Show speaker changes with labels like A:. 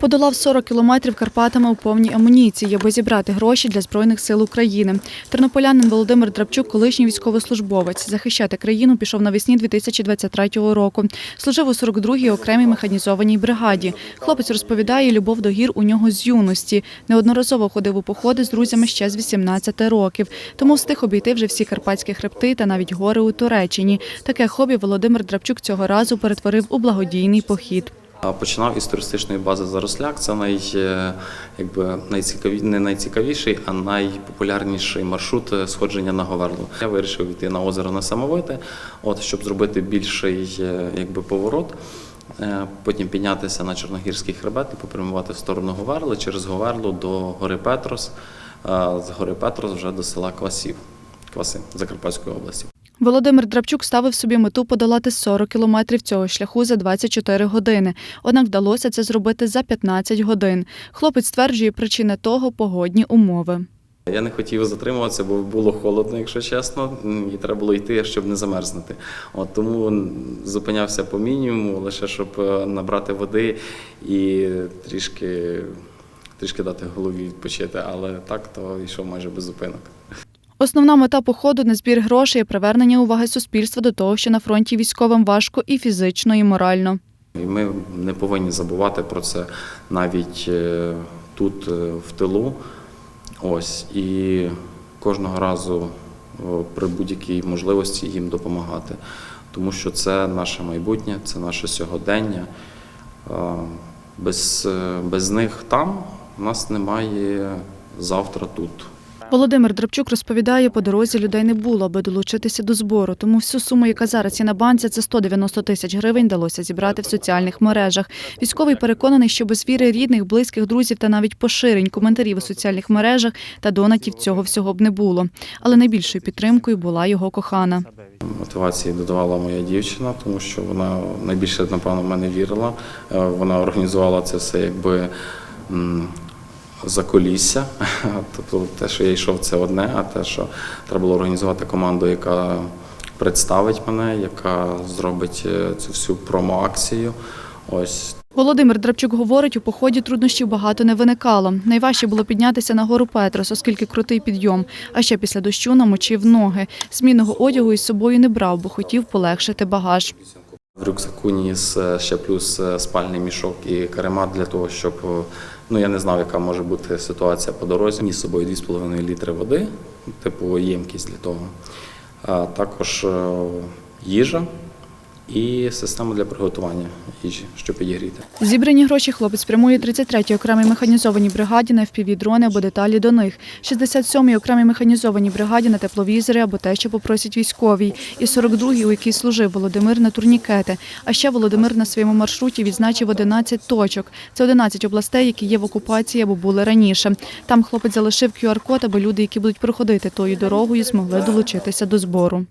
A: Подолав 40 кілометрів Карпатами у повній амуніції, аби зібрати гроші для Збройних сил України. Тернополянин Володимир Драбчук, колишній військовослужбовець. Захищати країну пішов навесні 2023 року. Служив у 42-й окремій механізованій бригаді. Хлопець розповідає, любов до гір у нього з юності. Неодноразово ходив у походи з друзями ще з 18 років. Тому встиг обійти вже всі карпатські хребти та навіть гори у Туреччині. Таке хобі Володимир Драбчук цього разу перетворив у благодійний похід.
B: Починав із туристичної бази Заросляк. Це най, е, якби, найцікаві, не найцікавіший, а найпопулярніший маршрут е, сходження на Говерлу. Я вирішив йти на озеро Несамовите, от, щоб зробити більший е, якби, поворот. Потім піднятися на Чорногірський хребет і попрямувати в сторону Говерли, через Говерлу до гори Петрос, з гори Петрос вже до села Квасів, Кваси Закарпатської області.
A: Володимир Драбчук ставив собі мету подолати 40 кілометрів цього шляху за 24 години. Однак вдалося це зробити за 15 годин. Хлопець стверджує, причина того погодні умови.
B: Я не хотів затримуватися, бо було холодно, якщо чесно, і треба було йти, щоб не замерзнути. От тому зупинявся по мінімуму, лише щоб е, набрати води і трішки, трішки дати голові відпочити. Але так то йшов майже без зупинок.
A: Основна мета походу не збір грошей, привернення уваги суспільства до того, що на фронті військовим важко і фізично, і морально.
B: І ми не повинні забувати про це навіть е, тут, е, в тилу. Ось і кожного разу при будь-якій можливості їм допомагати, тому що це наше майбутнє, це наше сьогодення. Без, е, без них там у нас немає завтра тут.
A: Володимир Драбчук розповідає, по дорозі людей не було, аби долучитися до збору. Тому всю суму, яка зараз є на банці, це 190 тисяч гривень, вдалося зібрати в соціальних мережах. Військовий переконаний, що без віри рідних, близьких, друзів та навіть поширень коментарів у соціальних мережах та донатів цього всього б не було. Але найбільшою підтримкою була його кохана.
B: Мотивації додавала моя дівчина, тому що вона найбільше, напевно, в мене вірила. Е, Вона організувала це все якби м, за колісся. Тобто те, що я йшов, це одне, а те, що треба було організувати команду, яка представить мене, яка зробить е, цю всю промо-акцію. Ось
A: Володимир Драбчук говорить, у поході труднощів багато не виникало. Найважче було піднятися на гору Петрос, оскільки крутий підйом. А ще після дощу намочив ноги. Змінного одягу із собою не брав, бо хотів полегшити багаж.
B: В рюкзаку ніс е, ще плюс е, спальний мішок і каремат для того, щоб е, ну я не знав, яка може бути ситуація по дорозі. Ніс з собою 2,5 літри води, типу ємкість для того. А також їжа і система для приготування їжі, щоб підігріти.
A: Зібрані гроші хлопець прямує 33-й окремій механізованій бригаді на FPV-дрони або деталі до них, 67-й окремій механізованій бригаді на тепловізори або те, що попросять військовій, і 42-й, у якій служив Володимир на турнікети. А ще Володимир на своєму маршруті відзначив 11 точок. Це 11 областей, які є в окупації або були раніше. Там хлопець залишив QR-код, аби люди, які будуть проходити тою дорогою, змогли долучитися до збору.